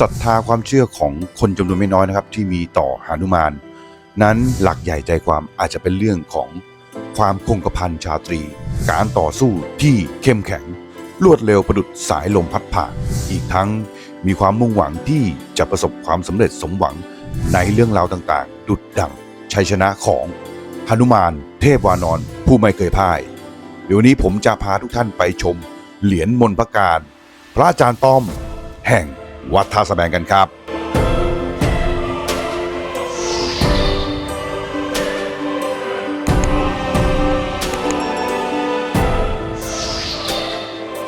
ศรัทธาความเชื่อของคนจำนวนไม่น้อยนะครับ ที่มีต่อหานุมาน นั้นหลักใหญ่ใจความอาจจะเป็นเรื่องของความคงกระพันชาตรี การต่อสู้ที่เข้มแข็ง รวดเร็วประดุดสายลมพัดผ่านอีกทั้งมีความมุ่งหวังที่จะประสบความสำเร็จสมหวังในเรื่องราวต่างๆ ดุดดังชัยชนะของหนุมาน เทพวานอนผู้ไม่เคยพ่าย เดี๋ยวนี้ผมจะพาทุกท่านไปชม เหรียญมนต์พระการ พระอาจารย์ต้อม แห่ง วัดท่าสแบงกันครับ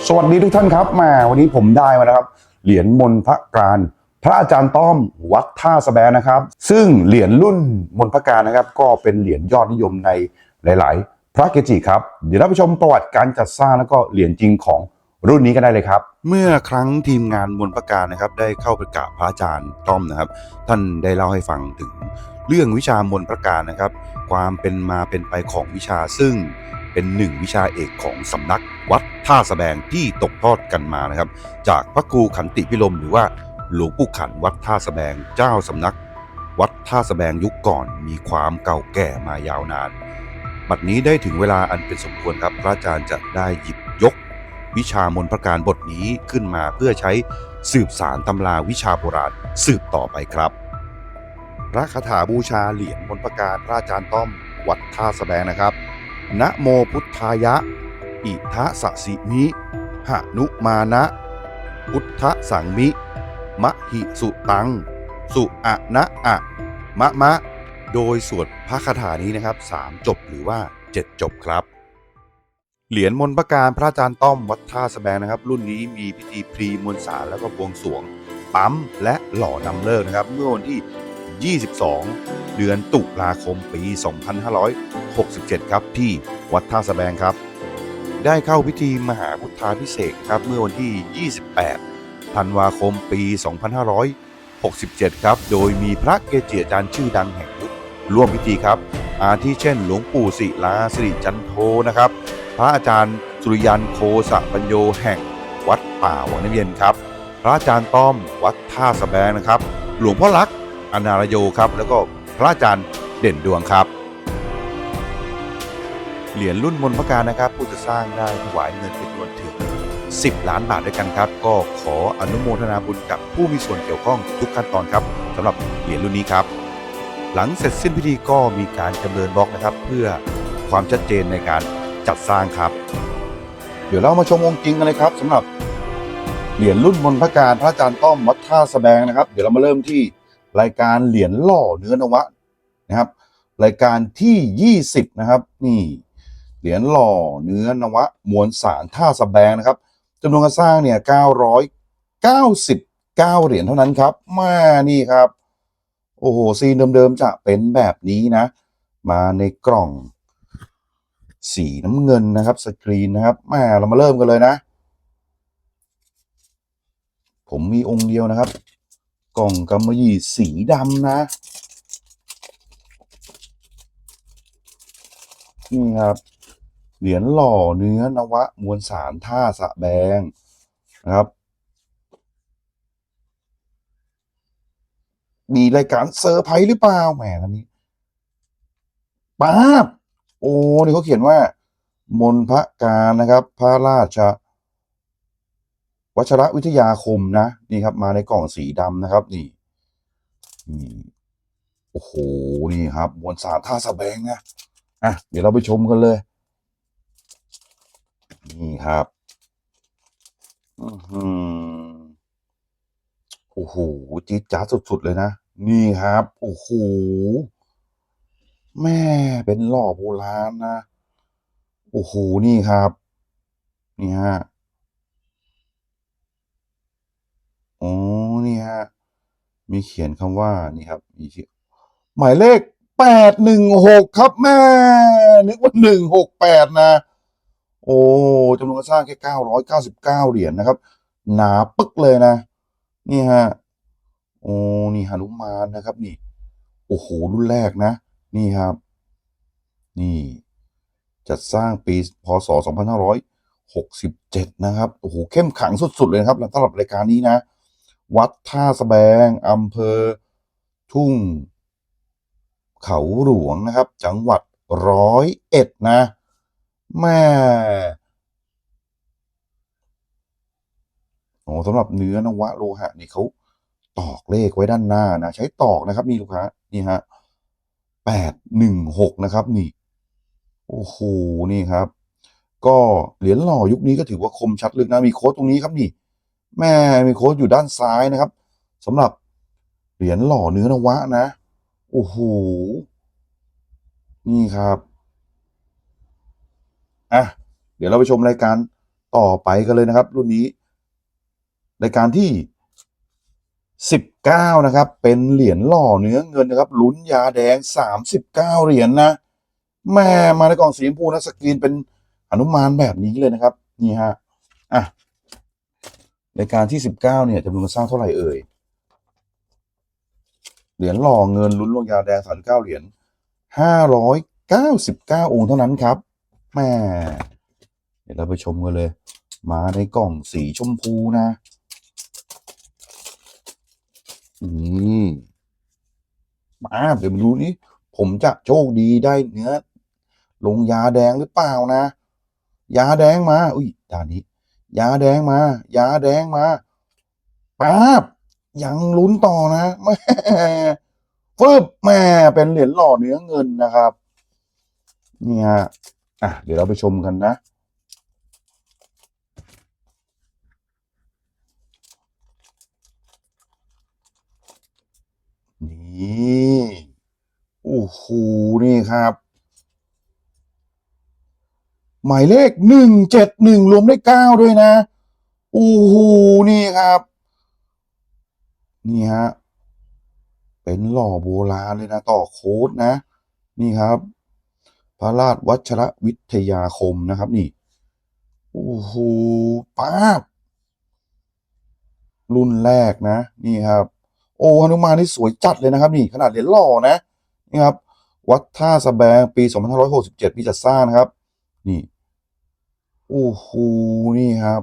สวัสดีทุกท่านครับมาวันนี้ผมได้มานะครับ เหรียญมนพระการ พระอาจารย์ต้อมวัดท่าสแบงนะครับ ซึ่งเหรียญรุ่นมนพระการนะครับ ก็เป็นเหรียญยอดนิยมในหลาย ๆ พระเกจิครับ เดี๋ยวเราไปชมประวัติการจัดสร้างแล้วก็เหรียญจริงของ รุ่นนี้กันได้เลยครับ เมื่อครั้งทีมงานมนต์พระการนะครับ ได้เข้าไปกราบพระอาจารย์ต้อมนะครับ ท่านได้เล่าให้ฟังถึงเรื่องวิชามนต์พระการนะครับ ความเป็นมาเป็นไปของวิชาซึ่งเป็นหนึ่งวิชาเอกของสำนักวัดท่าสะแบงที่ตกทอดกันมานะครับ จากพระครูขันติพิลมหรือว่าหลวงปู่ขันวัดท่าสะแบงเจ้าสำนัก วัดท่าสะแบงยุคก่อนมีความเก่าแก่มายาวนาน บัดนี้ได้ถึงเวลาอันเป็นสมควรครับพระอาจารย์จะได้หยิบ วิชามนต์พระการบทนี้ขึ้นมาเพื่อใช้สืบสารตำราวิชาโบราณสืบต่อไปครับ พระคาถาบูชาเหรียญมนต์พระการพระอาจารย์ต้อมวัดท่าสะแบงนะครับ นะโมพุทธายะ อิทะสะสิมิหนุมานะ พุทธสังมิ มหิสุตัง สุอะนะอะมะมะ โดยสวดพระคาถานี้นะครับ 3 จบหรือว่า 7 จบครับ เหรียญมนประการพระอาจารย์ต้อมวัดท่าสแบงนะครับ รุ่นนี้มีพิธีพรีมวลสารแล้วก็บวงสวง ปั๊มและหล่อนำเลิกนะครับ เมื่อวันที่ 22 เดือนตุลาคมปี 2567 ครับ ที่วัดท่าสแบงครับ ได้เข้าพิธีมหาพุทธาพิเศษครับ เมื่อวันที่ 28 ธันวาคมปี 2567 ครับ โดยมีพระเกจิอาจารย์ชื่อดังแห่งยุคร่วมพิธีครับ อาทิเช่น หลวงปู่ศิลาสิริจันโทนะครับ พระอาจารย์สุริยันโคสะปัญโยแห่งวัดป่าวังน้ำเย็นครับ พระอาจารย์ต้อมวัดท่าสแบงนะครับ หลวงพ่อลักษ์อนารโยครับ แล้วก็พระอาจารย์เด่นดวงครับ เหรียญรุ่นมนพระการนะครับ ผู้จะสร้างได้ถวายเงินเป็นจำนวนถึง 10 ล้านบาทด้วยกันครับ ก็ขออนุโมทนาบุญกับผู้มีส่วนเกี่ยวข้องทุกขั้นตอนครับสำหรับเหรียญรุ่นนี้ครับ หลังเสร็จสิ้นพิธีก็มีการจำเริญบล็อกนะครับ เพื่อความชัดเจนในการ จัดสร้างครับ เดี๋ยวเรามาชมองค์จริงกันเลยครับสำหรับเหรียญรุ่นมนพระการพระอาจารย์ต้อมวัดท่าสะแบงนะครับ เดี๋ยวเรามาเริ่มที่รายการเหรียญหล่อเนื้อนวะนะครับ รายการที่ 20 นะครับ นี่เหรียญหล่อเนื้อนวะมวลสารท่าสะแบงนะครับจำนวนการสร้างเนี่ย 999 เหรียญเท่านั้นครับ มานี่ครับ โอ้โห ซีนเดิมๆจะเป็นแบบนี้นะ มาในกล่อง สีน้ำเงินนะครับสกรีนนะครับมาเรามาเริ่มกันเลยนะ ผมมีองค์เดียวนะครับ กล่องกำมะหยี่สีดำนะนี่ครับเหรียญหล่อเนื้อนวะมวลสารท่าสะแบงนะครับมีรายการเซอร์ไพรส์หรือเปล่าแหมอันนี้ป้าบ โอ้นี่เขาเขียนว่า มนพระการนะครับ พระราชวัชระวิทยาคมนะนี่ครับ มาในกล่องสีดำนะครับ นี่นี่โอ้โหนี่ครับมวลสารท่าสะแบงนะอะเดี๋ยวเราไปชมกันเลย นี่ครับอือหือโอ้โหจี๊ดจ๊าสุดๆเลยนะ นี่ครับ โอ้โห แม่เป็นหล่อโบราณนะ โอ้โห นี่ครับ นี่ฮะอ๋อนี่ฮะ มีเขียนคำว่า นี่ครับ มีชื่อ หมายเลขแปดหนึ่งหกครับแม่ นึกว่าหนึ่งหกแปดนะ โอ้จำนวนกรสร้างแค่เก้าร้อยเก้าสิบเก้าเหรียญนะครับ หนาปึ๊กเลยนะ นี่ฮะ โอ้ นี่หนุมานนะครับ นี่ โอ้โห รุ่นแรกนะ นี่ครับ นี่จัดสร้างปีพศ 2567 นะครับ โอ้โห เข้มขังสุด ๆ เลยนะครับสำหรับรายการนี้นะ วัดท่าสะแบงอำเภอ ทุ่ง เขาหลวงนะครับ จังหวัดร้อยเอ็ดนะแม่โอ้สำหรับเนื้อนวะโลหะนี่เขาตอกเลขไว้ด้านหน้านะ ใช้ตอกนะครับ นี่ลูกค้านี่ฮะ แปดหนึ่งหกนะครับนี่โอ้โหนี่ครับ ก็เหรียญหล่อยุคนี้ก็ถือว่าคมชัดลึกนะมีโค้ดตรงนี้ครับนี่ แม่มีโค้ดอยู่ด้านซ้ายนะครับสำหรับเหรียญหล่อเนื้อนวะนะโอ้โหนี่ครับอะเดี๋ยวเราไปชมรายการต่อไปกันเลยนะครับ รุ่นนี้ รายการที่ สิบเก้านะครับ เป็นเหรียญหล่อเนื้อเงินนะครับ ลุ้นยาแดงสามสิบเก้าเหรียญนะแม่มาในกล่องสีชมพูนะสกรีนเป็นอนุมานแบบนี้เลยนะครับ นี่ฮะอะรายการที่สิบเก้าเนี่ยจำนวนสร้างเท่าไหร่เอ่ยเหรียญหล่อเงินลุ้นลงยาแดงสามเก้าเหรียญห้าร้อยเก้าสิบเก้าองค์เท่านั้นครับแม่เดี๋ยวเราไปชมกันเลย มาในกล่องสีชมพูนะ มาเดี๋ยวมาดูนี่ผมจะโชคดีได้เนื้อ ลงยาแดงหรือเปล่านะ ยาแดงมา อุ้ยด้านนี้ ยาแดงมา ยาแดงมาป๊าบยังลุ้นต่อนะแม่ฟึบแม่เป็นเหรียญหล่อเนื้อเงินนะครับนี่ฮะอะเดี๋ยวเราไปชมกันนะ นี่โอ้โหนี่ครับ หมายเลขหนึ่งเจ็ดหนึ่งรวมได้เก้าด้วยนะโอ้โหนี่ครับ นี่ฮะเป็นหล่อโบราณเลยนะ ต่อโค้ดนะ นี่ครับ พระราชวัชรวิทยาคมนะครับ นี่โอ้โหป้าบรุ่นแรกนะ นี่ครับ โอ้ฮนุมานนี่สวยจัดเลยนะครับ นี่ขนาดเหรียญหล่อนะนี่ครับ วัดท่าสะแบงปี 2567 ปีจัดสร้างนะครับ นี่โอ้โหนี่ครับ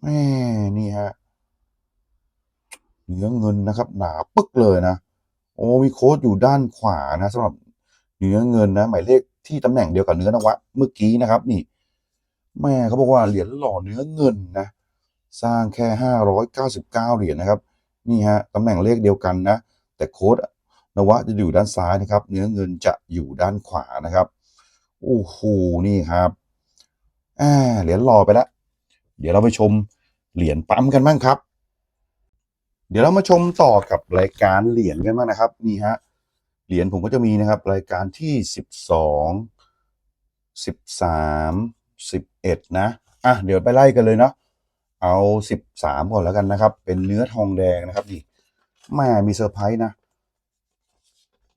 แม่นี่ฮะเนื้อเงินนะครับ หนาปึ๊กเลยนะ โอ้มีโค้ดอยู่ด้านขวานะสำหรับเนื้อเงินนะหมายเลขที่ตำแหน่งเดียวกับเนื้อนวะเมื่อกี้นะครับ นี่ แม่เขาบอกว่าเหรียญหล่อเนื้อเงินนะ สร้างแค่ห้าร้อยเก้าสิบเก้าเหรียญนะครับ นี่ฮะตำแหน่งเลขเดียวกันนะ แต่โค้ดนวะจะอยู่ด้านซ้ายนะครับ เนื้อเงินจะอยู่ด้านขวานะครับโอ้โหนี่ครับอ่าเหรียญหล่อไปแล้วเดี๋ยวเราไปชมเหรียญปั๊มกันบ้างครับ เดี๋ยวเรามาชมต่อกับรายการเหรียญกันบ้างนะครับนี่ฮะเหรียญผมก็จะมีนะครับ รายการที่สิบสองสิบสามสิบเอ็ดนะอะเดี๋ยวไปไล่กันเลยเนาะ เอาสิบสามก่อนแล้วกันนะครับ เป็นเนื้อทองแดงนะครับนี่แม่มีเซอร์ไพรส์นะ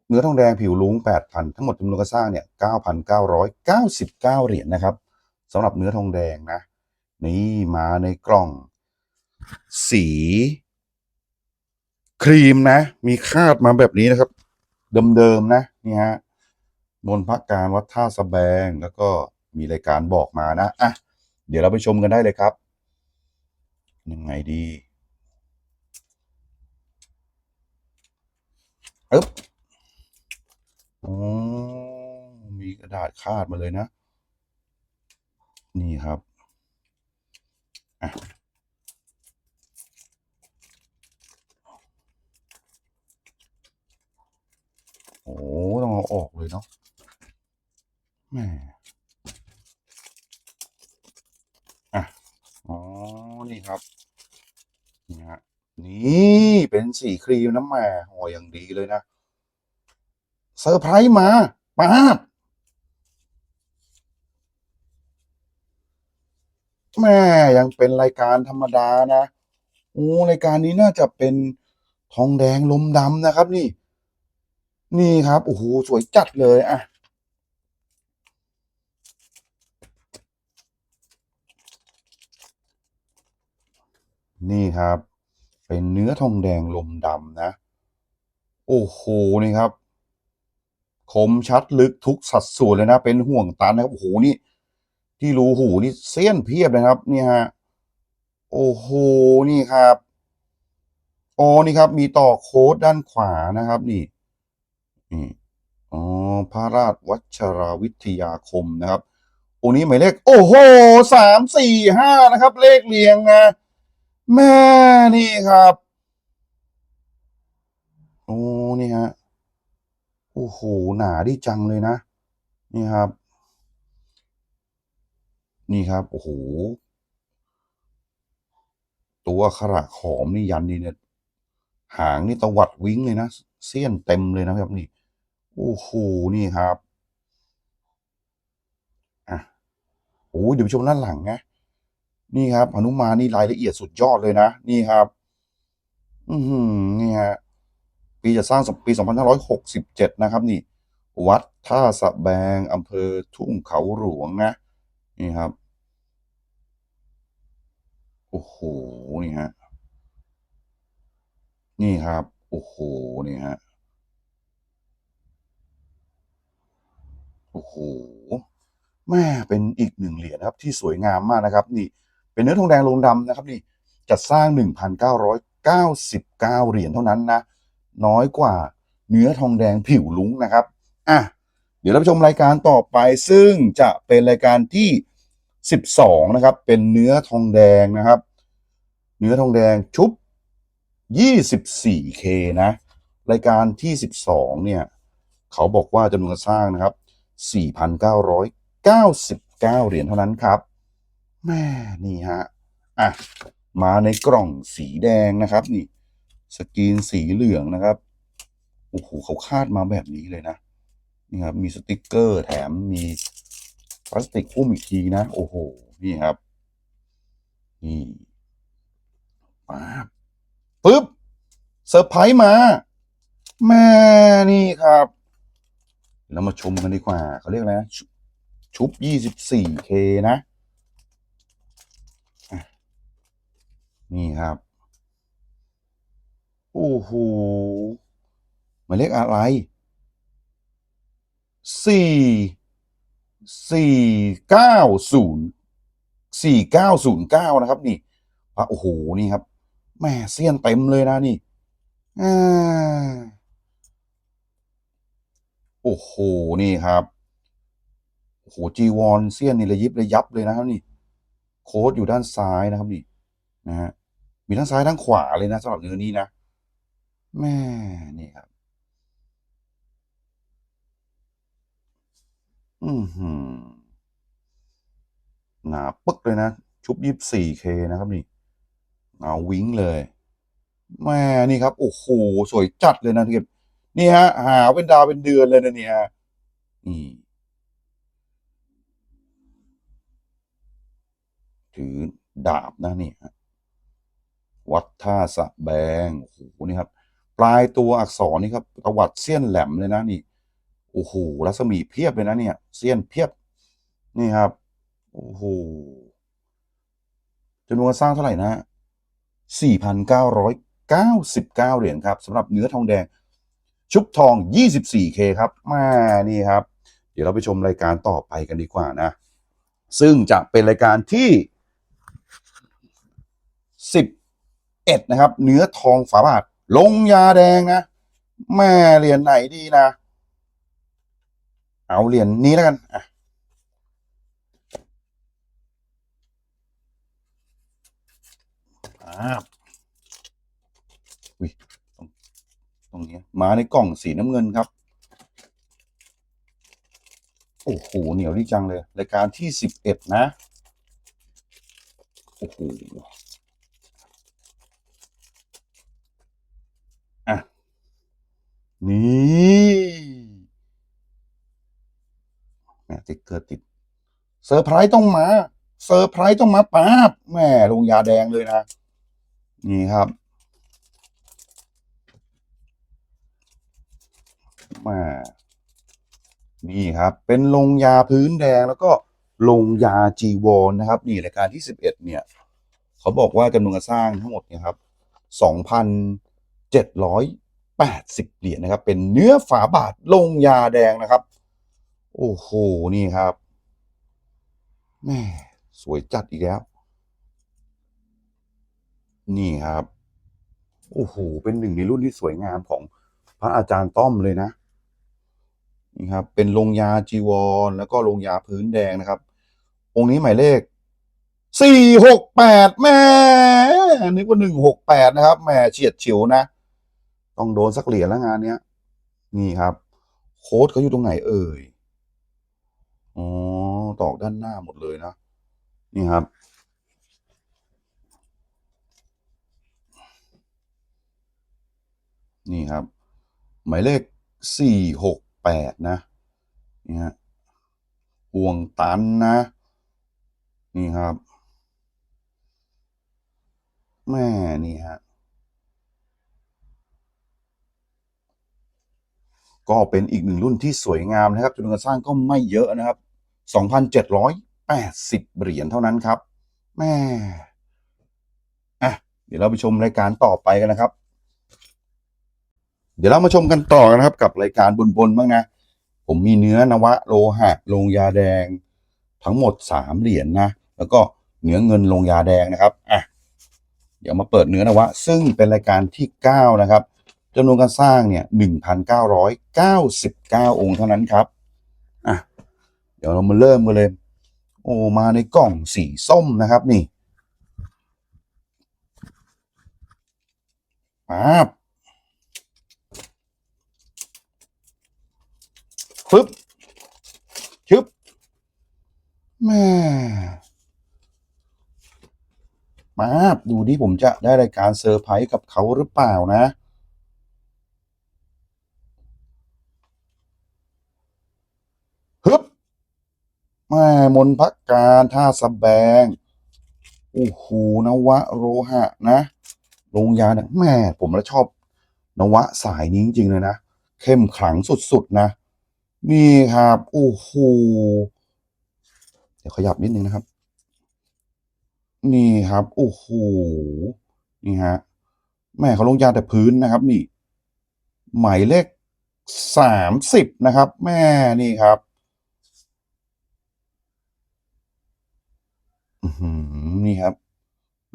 เนื้อทองแดงผิวลุงแปดพันทั้งหมดจำนวนกรสร้างเนี่ยเก้าพันเก้าร้อยเก้าสิบเก้าเหรียญนะครับสำหรับเนื้อทองแดงนะ นี่มาในกล่อง สี ครีมนะ มีคาดมาแบบนี้นะครับ เดิมๆนะนี่ฮะมนพระการวัดท่าสแบงแล้วก็มีรายการบอกมานะอะเดี๋ยวเราไปชมกันได้เลยครับ ยังไงดีอึ๊บอ๋อมีกระดาษคาดมาเลยนะ นี่ครับอะโอ้ต้องเอาออกเลยเนาะแม่อะอ๋อ นี่ครับ นี่เป็นสีครีมน้ำแม่ห่ออย่างดีเลยนะเซอร์ไพรส์มาป้าบแม่ยังเป็นรายการธรรมดานะโอ้รายการนี้น่าจะเป็นทองแดงลมดำนะครับ นี่ นี่ครับโอ้โหสวยจัดเลยอะนี่ครับ เป็นเนื้อทองแดงลมดำนะ โอ้โหนี่ครับ คมชัดลึกทุกสัดส่วนเลยนะ เป็นห่วงตันนะครับ โอ้โหนี่ ที่รูหูนี่เส้นเพียบเลยครับ นี่ฮะ โอ้โหนี่ครับอ๋อนี่ครับ มีต่อโค้ดด้านขวานะครับ นี่นี่อ๋อพระราชวัชราวิทยาคมนะครับโองค์นี้หมายเลข โอ้โหสามสี่ห้านะครับ เลขเรียงนะ แม่นี่ครับ โอ้นี่ฮะโอ้โห หนาดีจังเลยนะ นี่ครับ นี่ครับ โอ้โห ตัวขระขอมนี่ยันนี่เนี่ย หางนี่ตวัดวิ้งเลยนะ เสี้ยนเต็มเลยนะครับนี่ โอ้โห นี่ครับ อะ โอ้เดี๋ยวไปชมด้านหลังนะ นี่ครับหนุมานนี่รายละเอียดสุดยอดเลยนะ นี่ครับ อือหือนี่ฮะปีจะสร้างปี 2567 นะครับ นี่ วัดท่าสะแบงอำเภอทุ่งเขาหลวงนะนี่ครับ โอ้โห นี่ฮะ นี่ครับ โอ้โห นี่ฮะ โอ้โหแม่เป็นอีกหนึ่งเหรียญครับที่สวยงามมากนะครับ นี่ เป็นเนื้อทองแดงลงดำนะครับนี่จัดสร้าง 1,999 เหรียญเท่านั้นนะ น้อยกว่าเนื้อทองแดงผิวลุ้งนะครับอะเดี๋ยวเราไปชมรายการต่อไปซึ่งจะเป็นรายการที่ 12 นะครับ เป็นเนื้อทองแดงนะครับ เนื้อทองแดงชุบ 24K นะ รายการที่ 12 เนี่ย เขาบอกว่าจำนวนสร้างนะครับ 4,999 เหรียญเท่านั้นครับ แม่นี่ฮะอะมาในกล่องสีแดงนะครับ นี่ สกรีนสีเหลืองนะครับโอ้โหเขาคาดมาแบบนี้เลยนะนี่ครับมีสติกเกอร์แถมมีพลาสติกหุ้มอีกทีนะโอ้โหนี่ครับนี่ป๊าบปึ๊บเซอร์ไพรส์มา แม่นี่ครับเรามาชมกันดีกว่าเขาเรียกอะไรนะชุชุบ 24K นะอะ นี่ครับ โอ้โหหมายเลขอะไรสี่สี่เก้าศูนย์สี่เก้าศูนย์เก้านะครับ นี่พระโอ้โหนี่ครับแม่เสี้ยนเต็มเลยนะนี่อ่าโอ้โหนี่ครับโอ้โหจีวรเสี้ยนนี่ระยิบระยับเลยนะครับนี่ โค้ดอยู่ด้านซ้ายนะครับนี่ นะฮะมีทั้งซ้ายทั้งขวาเลยนะสำหรับเนื้อนี้นะแม่นี่ครับ อือหือหนาปึ๊กเลยนะ ชุบ 24K นะครับนี่หนาวิ้งเลยแม่นี่ครับ โอ้โห สวยจัดเลยนะที่นี่ฮะ หาเป็นดาวเป็นเดือนเลยนะเนี่ยนี่ถือดาบนะนี่ฮะ วัดท่าสะแบงโอ้โหนี่ครับ ปลายตัวอักษรนี่ครับตวัดเสี้ยนแหลมเลยนะนี่โอ้โหรัศมีเพียบเลยนะเนี่ยเสี้ยนเพียบนี่ครับโอ้โหจำนวนสร้างเท่าไหร่นะ4,999 เหรียญครับสำหรับเนื้อทองแดง ชุบทอง 24K ครับมานี่ครับ เดี๋ยวเราไปชมรายการต่อไปกันดีกว่านะ ซึ่งจะเป็นรายการที่ 10 11นะครับ เนื้อทองฝาบาท ลงยาแดงนะ แม่เหรียญไหนดีนะ เอาเหรียญนี้แล้วกันอะอ่าอุ้ยตรงตรงนี้มาในกล่องสีน้ำเงินครับ โอ้โห เหนียวดีจังเลย รายการที่สิบเอ็ดนะ โอ้โห อะ นี่แม่ติ๊กเกอร์ติดเซอร์ไพรส์ต้องมาเซอร์ไพรส์ต้องมาป๊าบแม่ลงยาแดงเลยนะ นี่ครับม่นี่ครับ เป็นลงยาพื้นแดงแล้วก็ลงยาจีวรนะครับ นี่รายการที่สิบเอ็ดเนี่ย เขาบอกว่าจำนวนการสร้างทั้งหมดเนี่ยครับสองพันเจ็ดร้อย แปดสิบเหรียญนะครับ เป็นเนื้อฝาบาทลงยาแดงนะครับ โอ้โห นี่ครับแม่สวยจัดอีกแล้ว นี่ครับ โอ้โห เป็นหนึ่งในรุ่นที่สวยงามของพระอาจารย์ต้อมเลยนะ นี่ครับ เป็นลงยาจีวร แล้วก็ลงยาพื้นแดงนะครับ องค์นี้หมายเลขสี่หกแปดแม่นึกว่าหนึ่งหกแปดนะครับแม่เฉียดเฉิวนะ ต้องโดนสักเหรียญแล้วงานเนี้ย นี่ครับ โค้ดเขาอยู่ตรงไหนเอ่ย อ๋อ ตอกด้านหน้าหมดเลยนะ นี่ครับ นี่ครับ หมายเลขสี่หกแปดนะนี่ฮะห่วงตันนะ นี่ครับ แม่นี่ฮะ ก็เป็นอีกหนึ่งรุ่นที่สวยงามนะครับจำนวนการสร้างก็ไม่เยอะนะครับ 2,780 เหรียญเท่านั้นครับแม่อะเดี๋ยวเราไปชมรายการต่อไปกันนะครับ เดี๋ยวเรามาชมกันต่อนะครับ กับรายการบนบนบ้างนะ ผมมีเนื้อนวะโลหะลงยาแดง ทั้งหมดสามเหรียญนะแล้วก็เนื้อเงินลงยาแดงนะครับอะเดี๋ยวมาเปิดเนื้อนวะ ซึ่งเป็นรายการที่เก้านะครับ จำนวนการสร้างเนี่ยหนึ่งพันเก้าร้อยเก้าสิบเก้าองค์เท่านั้นครับอะเดี๋ยวเรามาเริ่มกันเลย โอ้มาในกล่องสีส้มนะครับนี่ปั๊บฟึบชึบแม่มาบดูดิผมจะได้รายการเซอร์ไพรส์กับเขาหรือเปล่านะ ฮึบ แม่มนพักการท่าสแบงโอ้โหนวะโรหะนะลงยาเนี่ยแม่ผมแล้วชอบ นวะสายนี้จริงๆเลยนะ เข้มขลังสุดๆนะ นี่ครับโอ้โหเดี๋ยวขยับนิดนึงนะครับ นี่ครับโอ้โหนี่ฮะแม่เขาลงยาแต่พื้นนะครับ นี่ หมายเลขสามสิบนะครับ แม่นี่ครับ อือหือ นี่ครับ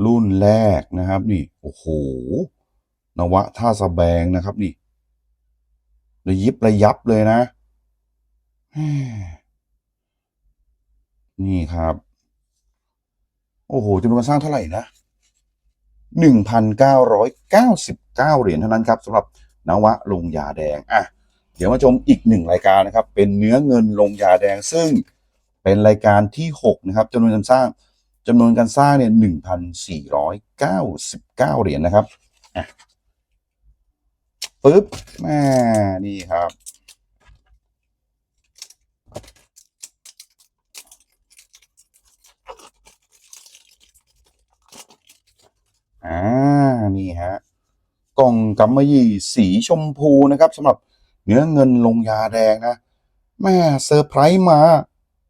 รุ่นแรกนะครับ นี่โอ้โหนวะท่าสะแบงนะครับ นี่ระยิบระยับเลยนะ นี่ครับ โอ้โหจำนวนการสร้างเท่าไหร่นะหนึ่งพันเก้าร้อยเก้าสิบเก้าเหรียญเท่านั้นครับสำหรับนวะลงยาแดงอะเดี๋ยวมาชมอีกหนึ่งรายการนะครับ เป็นเนื้อเงินลงยาแดงซึ่งเป็นรายการที่หกนะครับจำนวนการสร้าง จำนวนการสร้างเนี่ยหนึ่งพันสี่ร้อยเก้าสิบเก้าเหรียญนะครับปึ๊บแม่นี่ครับ อ่า นี่ฮะ กล่องกำมะหยี่สีชมพูนะครับสำหรับเนื้อเงินลงยาแดงนะแม่เซอร์ไพรส์มา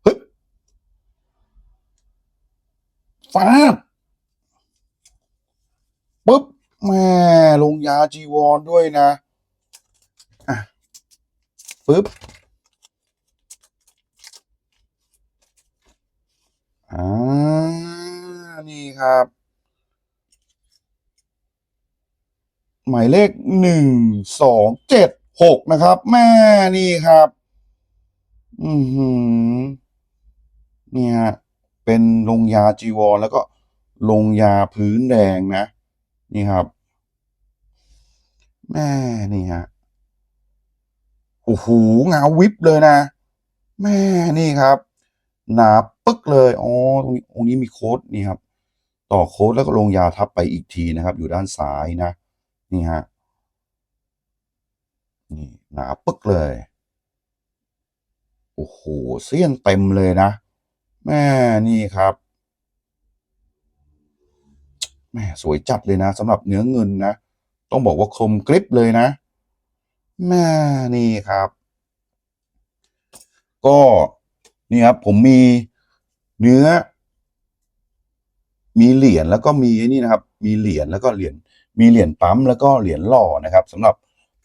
เฮ้ย ฟาดปุ๊บแม่ลงยาจีวรด้วยนะอะปุ๊บอ่านี่ครับ หมายเลขหนึ่งสองเจ็ดหกนะครับ แม่นี่ครับ อือหือเนี่ย เป็นลงยาจีวร แล้วก็ลงยาพื้นแดงนะ นี่ครับ แม่นี่ฮะโอ้โหเงาวิบเลยนะ แม่นี่ครับ หนาปึ๊กเลยอ๋อตรงนี้ตรงนี้มีโค้ดนี่ครับ ต่อโค้ดแล้วก็ลงยาทับไปอีกทีนะครับ อยู่ด้านซ้ายนะ นี่ฮะนี่หนาปึ๊กเลย โอ้โหเสี้ยนเต็มเลยนะ แม่นี่ครับแม่สวยจัดเลยนะสำหรับเนื้อเงินนะ ต้องบอกว่าคมกริบเลยนะแม่นี่ครับ ก็นี่ครับ ผมมีเนื้อ มีเหรียญแล้วก็มีนี่นะครับ มีเหรียญแล้วก็เหรียญมีเหรียญปั๊มแล้วก็เหรียญหล่อนะครับสำหรับ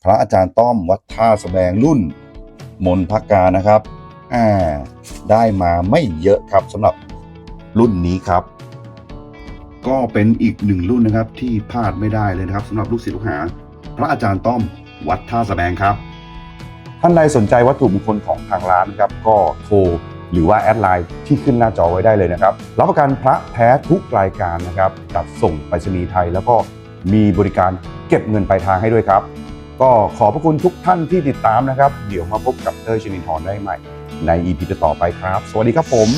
พระอาจารย์ต้อมวัดท่าสแสดงรุ่นมนพักการนะครับ อ่าได้มาไม่เยอะครับสำหรับรุ่นนี้ครับ ก็เป็นอีกหนึ่งรุ่นนะครับที่พลาดไม่ได้เลยนะครับสำหรับลูกศิษย์ลูกหา พระอาจารย์ต้อมวัดท่าสะแบงครับ ท่านใดสนใจวัตถุมงคลของทางร้านครับ ก็โทรหรือว่าแอดไลน์ที่ขึ้นหน้าจอไว้ได้เลยนะครับรับประกันพระแท้ทุกรายการนะครับจัดส่งไปรษณีย์ไทย แล้วก็มีบริการเก็บเงินปลายทางให้ด้วยครับ ก็ขอบพระคุณทุกท่านที่ติดตามนะครับ เดี๋ยวมาพบกับเต้ยชนินทร์ได้ใหม่ ใน EP ต่อไปครับ สวัสดีครับผม